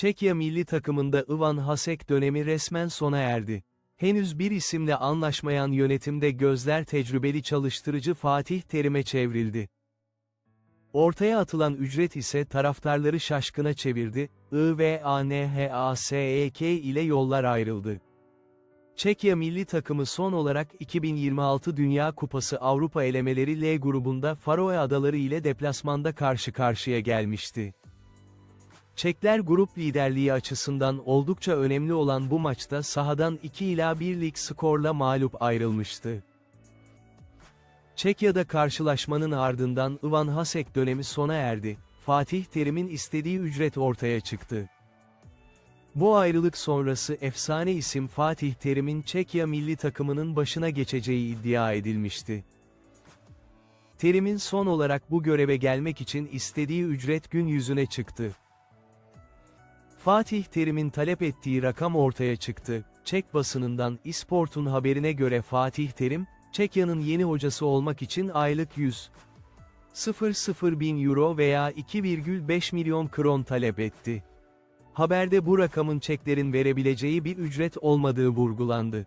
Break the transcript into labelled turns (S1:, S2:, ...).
S1: Çekya milli takımında Ivan Hasek dönemi resmen sona erdi. Henüz bir isimle anlaşmayan yönetimde gözler tecrübeli çalıştırıcı Fatih Terim'e çevrildi. Ortaya atılan ücret ise taraftarları şaşkına çevirdi, IVANHASEK ile yollar ayrıldı. Çekya milli takımı son olarak 2026 Dünya Kupası Avrupa elemeleri L grubunda Faroe Adaları ile deplasmanda karşı karşıya gelmişti. Çekler grup liderliği açısından oldukça önemli olan bu maçta sahadan 2 ila 1'lik skorla mağlup ayrılmıştı. Çekya'da karşılaşmanın ardından Ivan Hasek dönemi sona erdi, Fatih Terim'in istediği ücret ortaya çıktı. Bu ayrılık sonrası efsane isim Fatih Terim'in Çekya milli takımının başına geçeceği iddia edilmişti. Terim'in son olarak bu göreve gelmek için istediği ücret gün yüzüne çıktı. Fatih Terim'in talep ettiği rakam ortaya çıktı. Çek basınından İsport'un haberine göre Fatih Terim, Çekya'nın yeni hocası olmak için aylık 100 00 bin euro veya 2,5 milyon kron talep etti. Haberde bu rakamın Çeklerin verebileceği bir ücret olmadığı vurgulandı.